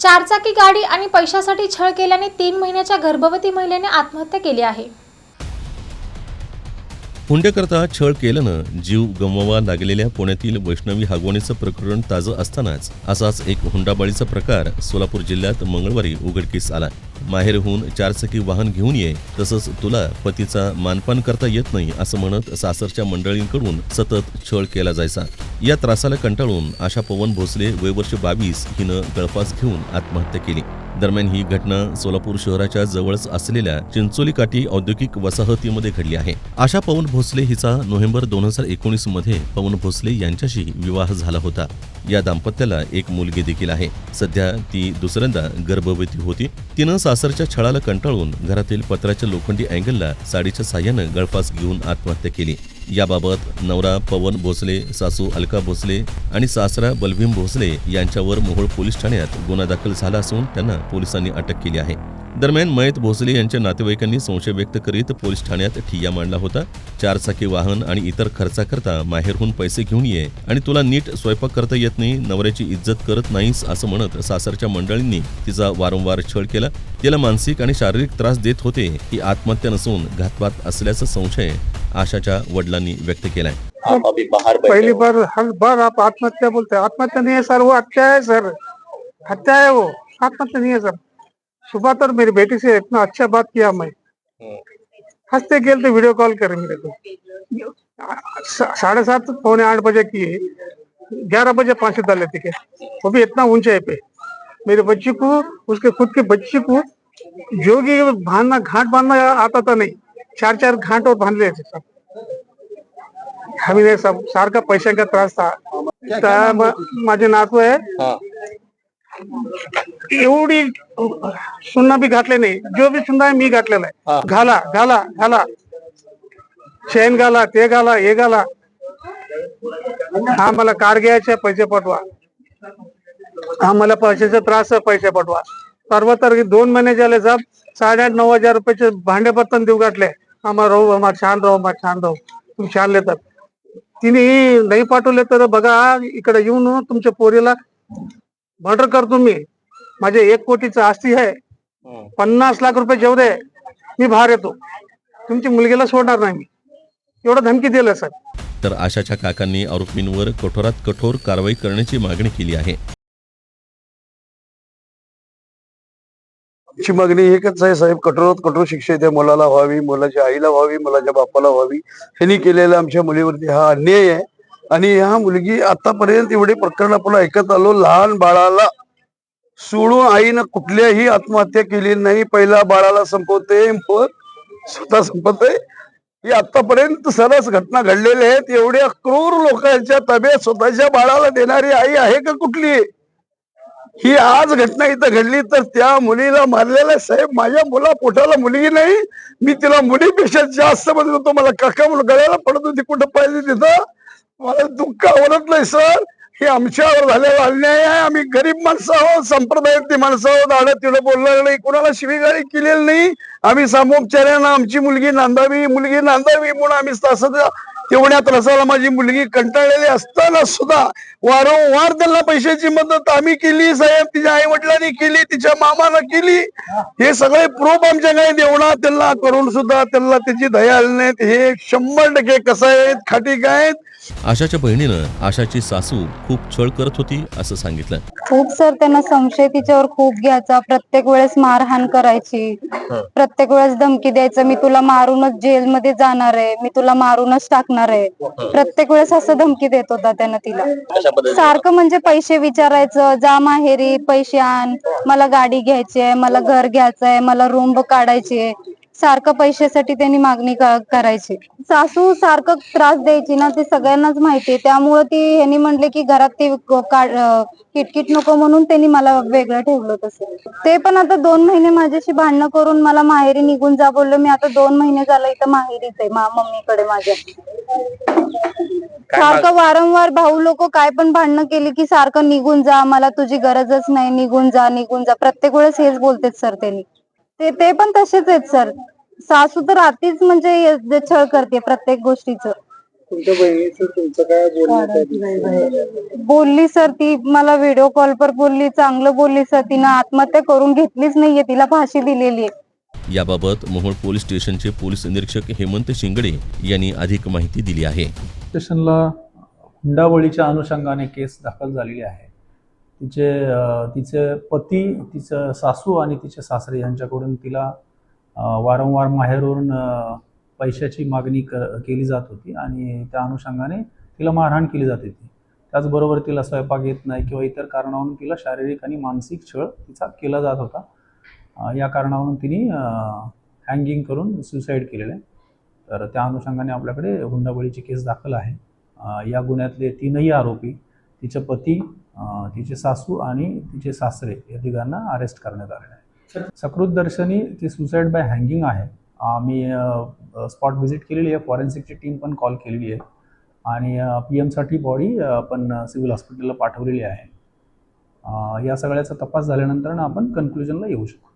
चारचाकी गाडी आणि पैशासाठी छळ केल्याने तीन महिन्याच्या गर्भवती महिलेने आत्महत्या केली आहे. हुंड्याकरता छळ केल्यानं जीव गमवावा लागलेल्या पुण्यातील वैष्णवी हागवणीचं प्रकरण ताजं असतानाच असाच एक हुंडाबळीचा प्रकार सोलापूर जिल्ह्यात मंगळवारी उघडकीस आला. माहेरहून चारचाकी वाहन घेऊन ये तसंच तुला पतीचा मानपान करता येत नाही असं म्हणत सासरच्या मंडळींकडून सतत छळ केला जायचा. या त्रासाला कंटाळून आशा पवन भोसले वयवर्ष बावीस हिनं गळफास घेऊन आत्महत्या केली. दरम्यान ही घटना सोलापूर शहराच्या जवळच असलेल्या चिंचोली काठी औद्योगिक वसाहतीमध्ये घडली आहे. आशा पवन भोसले हिचा नोव्हेंबर दोन हजार एकोणीसमध्ये पवन भोसले यांच्याशी विवाह झाला होता. या दाम्पत्याला एक मुलगी देखील आहे. सध्या ती दुसऱ्यांदा गर्भवती होती. तिनं सासरच्या छळाला कंटाळून घरातील पत्राच्या लोखंडी अँगलला साडीच्या साह्यानं गळफास घेऊन आत्महत्या केली. याबाबत नवरा पवन भोसले सासू अलका भोसले आणि सासरा बलभीम भोसले यांच्यावर मोहोळ पोलीस ठाण्यात गुन्हा दाखल झाला असून त्यांना पोलिसांनी अटक केली आहे. दरम्यान मयत भोसले यांच्या नातेवाईकांनी संशय व्यक्त करीत पोलीस ठाण्यात ठिय्या मांडला होता. चारचाकी वाहन आणि इतर खर्चाकरता माहेरहून पैसे घेऊन ये आणि तुला नीट स्वयंपाक करता येत नाही नवऱ्याची इज्जत करत नाहीस असं म्हणत सासरच्या मंडळींनी तिचा वारंवार छळ केला. तिला मानसिक आणि शारीरिक त्रास देत होते ही आत्महत्या नसून घातपात असल्याचा संशय आशाच्या वडिलांनी व्यक्त केलाय. पहली बार हर बार आप आत्महत्या बोलते हैं। आत्महत्या नहीं है सर वो हत्या है सर। हत्या है वो। आत्महत्या नहीं है सर। सुबह तर मेरी बेटी से इतना अच्छा बात किया मैं। हम्म, हँसते खेलते वीडियो कॉल करे मेरे को। साढ़े सात पौने आठ बजे की ग्यारह बजे फांसी डाल लेते के वो भी इतना ऊंचाई पे। मेरे बच्ची को उसके खुद के बच्ची को जो जोगी बांधना घाट बांधना आता था नहीं। चार चार घाट और बांध लेते सब आम्ही नाही सब सारखा पैशांचा त्रास था माझे नातू आहे हाँ. एवढी सुन्ना बी घातले नाही. जो बी सुन्ना मी घातलेला. आहे. घाला घाला घाला. चेन घाला ते घाला हे घाला. हा मला कार घ्यायचे पैसे पाठवा. हा मला पैशाचा त्रास आहे पैसे पाठवा. परवा तर दोन महिने झाले साहेब साडेआठ नऊ हजार रुपयाचे भांडे बर्तन देऊ घातले. आम्हाला राहू आम्हाला छान राहू आम्हाला छान राहू. तुम्ही छान लेतात तिने नाही पाठवले तर बघा इकडे येऊन तुमच्या पोरीला मर्डर करतो मी. माझे एक कोटीचं आस्ती आहे. पन्नास लाख रुपये जेवढे मी बाहेर येतो. तुमची मुलगीला सोडणार नाही मी. एवढं धमकी दिलं सर. तर आशाच्या काकांनी आरोपींवर कठोरात कठोर कारवाई करण्याची मागणी केली आहे. ची मागणी एकच आहे साहेब कठोरात कठोर शिक्षा त्या मुलाला व्हावी मुलाच्या आईला व्हावी मुलाच्या बापाला व्हावी. ह्यांनी केलेला आमच्या मुलीवरती हा अन्याय आहे. आणि ह्या मुलगी आतापर्यंत एवढे प्रकरण आपण ऐकत आलो लहान बाळाला सोडून आईनं कुठल्याही आत्महत्या केली नाही. पहिला बाळाला संपवते मग स्वतः संपवते ही आतापर्यंत सरस घटना घडलेल्या आहेत. एवढ्या क्रूर लोकांच्या ताब्यात स्वतःच्या बाळाला देणारी आई आहे का कुठली? ही आज घटना इथं घडली तर त्या मुलीला मारलेला साहेब माझ्या मुला पोटाला मुलगी नाही. मी तिला मुलीपेक्षा जास्त म्हणत होतो मला काका गळ्याला पडत होती कुठं पाहिजे तिथं. मला दुःख आवडत नाही सर. हे आमच्यावर झालेला अन्याय आहे. आम्ही गरीब माणसं आहोत संप्रदायातली माणसं आहोत. आडं तिला बोलणार नाही. कुणाला शिवीगाळी केलेली नाही. आम्ही सामोपचार्यानं आमची मुलगी नांदावी मुलगी नांदावी म्हणून आम्ही तसं तेवढ्या त्रासाला माझी मुलगी कंटाळलेली असताना सुद्धा वारंवार त्यांना पैशाची मदत आम्ही केली साहेब. तिच्या आई वडिलांनी केली तिच्या मामानं केली. हे सगळे प्रूफ आमच्याकडे देवणा त्यांना करून सुद्धा त्यांना त्याची दया आली नाहीत हे शंभर टक्के कसं आहेत खाटी काय आहेत? आशाच्या बहिणीनं आशाची सासू खूप छळ करत होती असं सांगितलं. खूप सर त्यांना संशय तिच्यावर खूप घ्यायचा. प्रत्येक वेळेस मारहाण करायची. प्रत्येक वेळेस धमकी द्यायचं. मी तुला मारूनच जेलमध्ये जाणार आहे. मी तुला मारूनच टाकणार आहे. प्रत्येक वेळेस असं धमकी देत होता त्यानं तिला. सारखं म्हणजे पैसे विचारायचं. जा माहेरी पैसे आण. मला गाडी घ्यायची आहे. मला घर घ्यायचंय मला रूम काढायची आहे. सारखं पैशासाठी त्यांनी मागणी क- करायची. सासू सारखं त्रास द्यायची ना ते सगळ्यांनाच माहिती आहे. त्यामुळे ती ह्यांनी म्हणले की घरात ती किटकिट नको म्हणून त्यांनी मला वेगळं ठेवलं तसं. ते पण आता दोन महिने माझ्याशी भांडणं करून मला माहेरी निघून जा बोललो. मी आता दोन महिने झालं इथं माहेरीच आहे मा मम्मीकडे माझ्या. सारखं वारंवार भाऊ लोक काय पण भांडणं केली की सारखं निघून जा मला तुझी गरजच नाही निघून जा निघून जा. प्रत्येक वेळेस हेच बोलतेत सर त्यांनी. ते ते पण तसेच आहेत सर सासू तर आतीच म्हणजे हे जे छळ करते प्रत्येक गोष्टीचं. तुमच्या बहिणीचं तुमचं काय बोलणं त्या दिवशी? बोलली सर ती मला व्हिडिओ कॉल पर बोलली चांगलं बोलली सर तिनं आत्महत्या करून घेतलीच नाहीये तिला फाशी दिलेली आहे. याबाबत मोहोळ पोलीस स्टेशनचे पोलीस निरीक्षक हेमंत शिंगडे यांनी अधिक माहिती दिली आहे. स्टेशनला हुंडाबळीच्या अनुषंगाने केस दाखल झालेली आहे. तिचे तिचे पती तिचं सासू आणि तिचे सासरे यांच्याकडून तिला वारंवार माहेरून पैशाची मागणी क केली जात होती आणि त्या अनुषंगाने तिला मारहाण केली जात होती. त्याचबरोबर तिला स्वयंपाक येत नाही किंवा इतर कारणावरून तिला शारीरिक आणि मानसिक छळ तिचा केला जात होता. या कारणावरून तिने हँगिंग करून सुसाईड केलेलं आहे. तर त्या अनुषंगाने आपल्याकडे हुंडाबळीची केस दाखल आहे. या गुन्ह्यातले तीनही आरोपी तिचे पती तिचे सासू आणि तिचे सासरे या तिघांना अरेस्ट करण्यात आलेले आहे. सकृत दर्शनी ती सुसाईड बाय हँगिंग आहे. आम्ही स्पॉट व्हिजिट केलेली आहे. फॉरेन्सिकची टीम पण कॉल केलेली आहे. आणि पी एमसाठी बॉडी आपण सिव्हिल हॉस्पिटलला पाठवलेली आहे. या सगळ्याचा तपास झाल्यानंतर आपण कन्क्लुजनला येऊ शकतो.